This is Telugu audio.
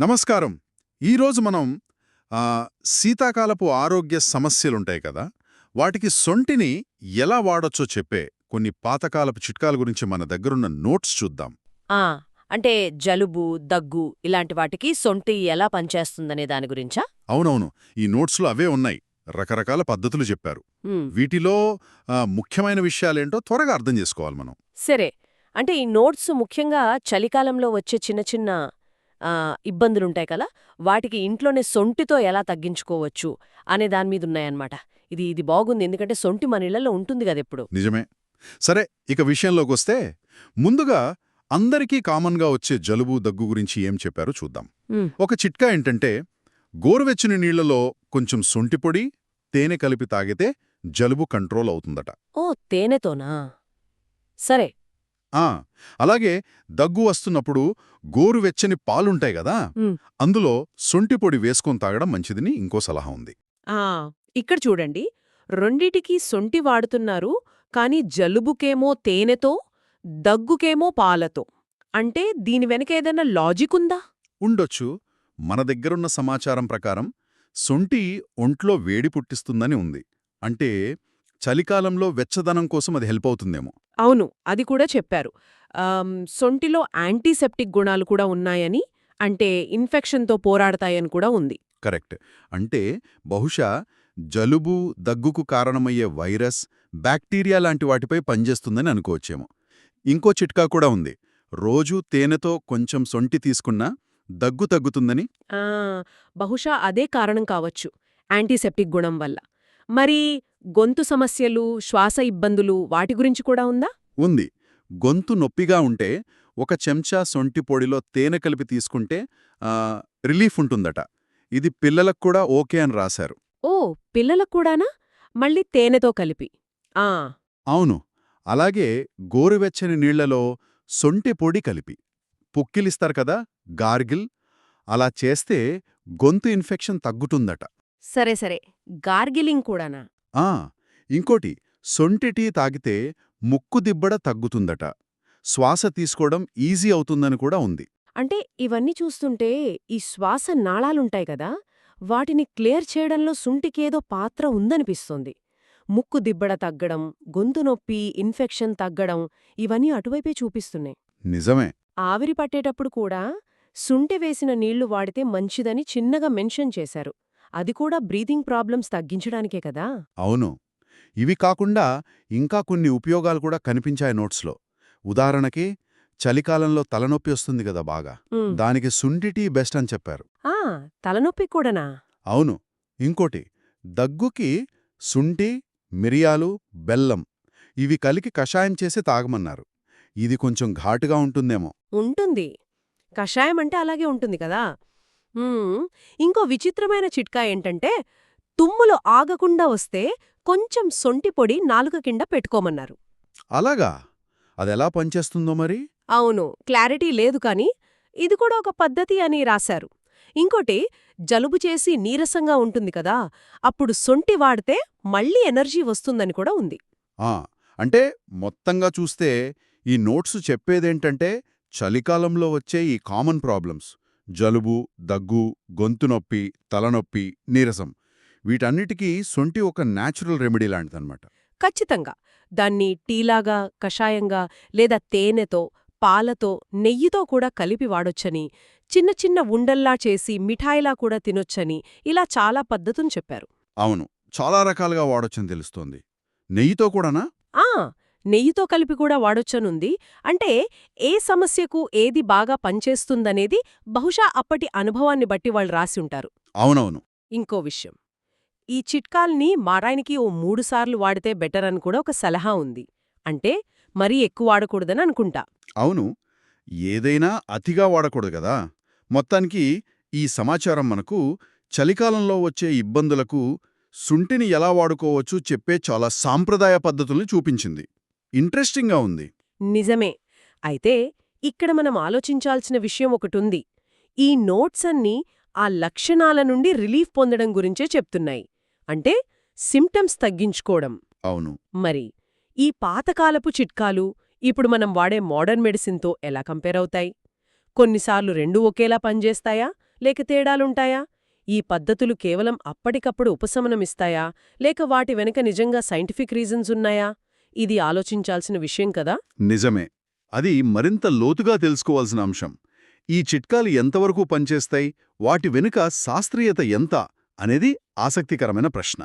నమస్కారం. ఈరోజు మనం శీతాకాలపు ఆరోగ్య సమస్యలుంటాయి కదా వాటికి సొంటిని ఎలా వాడొచ్చో చెప్పే కొన్ని పాతకాలపు చిట్కాల గురించి మన దగ్గరున్న నోట్స్ చూద్దాం. ఆ అంటే జలుబు దగ్గు ఇలాంటి వాటికి సొంటి ఎలా పనిచేస్తుందనే దాని గురించా? అవునవును. ఈ నోట్స్లో అవే ఉన్నాయి. రకరకాల పద్ధతులు చెప్పారు. వీటిలో ముఖ్యమైన విషయాలేంటో త్వరగా అర్థం చేసుకోవాలి మనం. సరే. అంటే ఈ నోట్స్ ముఖ్యంగా చలికాలంలో వచ్చే చిన్న చిన్న ఇబ్బందులుంటాయి కదా! వాటికి ఇంట్లోనే సొంటితో ఎలా తగ్గించుకోవచ్చు అనే దాని మీద ఉన్నాయన్నమాట ఇది ఇది బాగుంది. ఎందుకంటే సొంటి మన ఇళ్ళలో ఉంటుంది కదా ఎప్పుడు. నిజమే. సరే ఇక విషయంలోకి వస్తే ముందుగా అందరికీ కామన్గా వచ్చే జలుబు దగ్గు గురించి ఏం చెప్పారో చూద్దాం. ఒక చిట్కా ఏంటంటే గోరువెచ్చని నీళ్ళలో కొంచెం సొంటి పొడి తేనె కలిపి తాగితే జలుబు కంట్రోల్ అవుతుందట. ఓ తేనెతోనా? సరే అలాగే దగ్గు వస్తున్నప్పుడు గోరువెచ్చని పాలుంటాయి కదా. అందులో సొంటి పొడి వేసుకొని తాగడం మంచిదని ఇంకో సలహా ఉంది. ఆ ఇక్కడ చూడండి. రెండిటికి సొంటి వాడుతున్నారు కాని జలుబుకేమో తేనెతో దగ్గుకేమో పాలతో. అంటే దీని వెనక ఏదైనా లాజిక్ ఉందా? ఉండొచ్చు. మన దగ్గరున్న సమాచారం ప్రకారం సొంటి ఒంట్లో వేడి పుట్టిస్తుందని ఉంది. అంటే చలికాలంలో వెచ్చదనం కోసం అది హెల్ప్ అవుతుందేమో. అవును అది కూడా చెప్పారు. సొంటిలో యాంటీసెప్టిక్ గుణాలు కూడా ఉన్నాయని అంటే ఇన్ఫెక్షన్తో పోరాడతాయని కూడా ఉంది. కరెక్ట్. అంటే బహుశా జలుబు దగ్గుకు కారణమయ్యే వైరస్ బ్యాక్టీరియా లాంటి వాటిపై పనిచేస్తుందని అనుకోవచ్చేమో. ఇంకో చిట్కా కూడా ఉంది. రోజూ తేనెతో కొంచెం సొంటి తీసుకున్నా దగ్గు తగ్గుతుందని. బహుశా అదే కారణం కావచ్చు యాంటీసెప్టిక్ గుణం వల్ల. మరి గొంతు సమస్యలు శ్వాస ఇబ్బందులు వాటి గురించి కూడా ఉందా? ఉంది. గొంతు నొప్పిగా ఉంటే ఒక చెంచా సొంటి పొడిలో తేనె కలిపి తీసుకుంటే రిలీఫ్ ఉంటుందట. ఇది పిల్లలకు కూడా ఓకే అని రాశారు. ఓ పిల్లలకు కూడానా? మళ్ళీ తేనెతో కలిపి. ఆ. అవును. అలాగే గోరువెచ్చని నీళ్ళలో సొంటి పొడి కలిపి. పుక్కిలిస్తారు కదా గార్గిల్. అలా చేస్తే గొంతు ఇన్ఫెక్షన్ తగ్గుతుందట. సరే సరే. గార్గిలింగ్ కూడానా? ఇంకోటి సొంటి టీ తాగితే ముక్కు దిబ్బడ తగ్గుతుందట. శ్వాస తీసుకోవడం ఈజీ అవుతుందని కూడా ఉంది. అంటే ఇవన్నీ చూస్తుంటే ఈ శ్వాస నాళాలుంటాయి కదా వాటిని క్లియర్ చేయడంలో సుంటికేదో పాత్ర ఉందనిపిస్తోంది. ముక్కు దిబ్బడ తగ్గడం గొంతు నొప్పి ఇన్ఫెక్షన్ తగ్గడం ఇవన్నీ అటువైపే చూపిస్తున్నాయి. నిజమే. ఆవిరి పట్టేటప్పుడు కూడా సుంటె వేసిన నీళ్ళు వాడితే మంచిదని చిన్నగా మెన్షన్ చేశారు. అది కూడా బ్రీతింగ్ ప్రాబ్లమ్స్ తగ్గించడానికే కదా? అవును. ఇవి కాకుండా ఇంకా కొన్ని ఉపయోగాలు కూడా కనిపించాయి నోట్స్లో. ఉదాహరణకి చలికాలంలో తలనొప్పి వస్తుంది కదా బాగా. దానికి సుంటి టీ బెస్ట్ అని చెప్పారు. తలనొప్పి కూడానా? అవును. ఇంకోటి దగ్గుకి శుంఠి మిరియాలు బెల్లం ఇవి కలికి కషాయం చేసి తాగమన్నారు. ఇది కొంచెం ఘాటుగా ఉంటుందేమో. ఉంటుంది. కషాయం అంటే అలాగే ఉంటుంది కదా? ఇంకో విచిత్రమైన చిట్కా ఏంటంటే తుమ్ములు ఆగకుండా వస్తే కొంచెం సొంటి పొడి నాలుక కింద పెట్టుకోమన్నారు. అలాగా? అదెలా పనిచేస్తుందో మరి? అవును. క్లారిటీ లేదు కాని ఇది కూడా ఒక పద్ధతి అని రాశారు. ఇంకోటి జలుబు చేసి నీరసంగా ఉంటుంది కదా అప్పుడు సొంటి వాడితే మళ్ళీ ఎనర్జీ వస్తుందని కూడా ఉంది. ఆ! అంటే మొత్తంగా చూస్తే ఈ నోట్స్ చెప్పేదేంటంటే చలికాలంలో వచ్చే ఈ కామన్ ప్రాబ్లమ్స్. జలుబు దగ్గు గొంతు నొప్పి తలనొప్పి నీరసం. వీటన్నిటికీ సొంటి ఒక న్యాచురల్ రెమెడీ లాంటిదన్నమాట. ఖచ్చితంగా. దాన్ని టీలాగా కషాయంగా లేదా తేనెతో పాలతో నెయ్యితో కూడా కలిపి వాడొచ్చని చిన్న చిన్న ఉండల్లా చేసి మిఠాయిలా కూడా తినొచ్చని ఇలా చాలా పద్ధతులు చెప్పారు. అవును. చాలా రకాలుగా వాడొచ్చని తెలుస్తోంది. నెయ్యితో కూడానా? ఆ! నెయ్యితో కలిపి కూడా వాడొచ్చనుంది. అంటే ఏ సమస్యకు ఏది బాగా పనిచేస్తుందనేది బహుశా అప్పటి అనుభవాన్ని బట్టి వాళ్ళు రాసి ఉంటారు. అవునవును. ఇంకో విషయం. ఈ చిట్కాల్ని మారాయనికి ఓ మూడుసార్లు వాడితే బెటర్ అని కూడా ఒక సలహా ఉంది. అంటే మరీ ఎక్కువ వాడకూడదని అనుకుంటా. అవును. ఏదైనా అతిగా వాడకూడదు కదా. మొత్తానికి ఈ సమాచారం మనకు చలికాలంలో వచ్చే ఇబ్బందులకు సుంటిని ఎలా వాడుకోవచ్చు చెప్పే చాలా సాంప్రదాయ పద్ధతుల్ని చూపించింది. ఇంట్రెస్టింగ్గా ఉంది. నిజమే. అయితే ఇక్కడ మనం ఆలోచించాల్సిన విషయం ఒకటుంది. ఈ నోట్స్ అన్నీ ఆ లక్షణాల నుండి రిలీఫ్ పొందడం గురించే చెప్తున్నాయి. అంటే సిమ్టమ్స్ తగ్గించుకోవడం. అవును. మరి ఈ పాతకాలపు చిట్కాలు ఇప్పుడు మనం వాడే మోడర్న్ మెడిసిన్తో ఎలా కంపేర్ అవుతాయి? కొన్నిసార్లు రెండూ ఒకేలా పనిచేస్తాయా? లేక తేడాలుంటాయా? ఈ పద్ధతులు కేవలం అప్పటికప్పుడు ఉపశమనమిస్తాయా లేక వాటి వెనుక నిజంగా సైంటిఫిక్ రీజన్స్ ఉన్నాయా? ఇది ఆలోచించాల్సిన విషయం కదా? నిజమే. అది మరింత లోతుగా తెలుసుకోవాల్సిన అంశం. ఈ చిట్కాలు ఎంతవరకు పనిచేస్తాయి? వాటి వెనుక శాస్త్రీయత ఎంత? అనేది ఆసక్తికరమైన ప్రశ్న.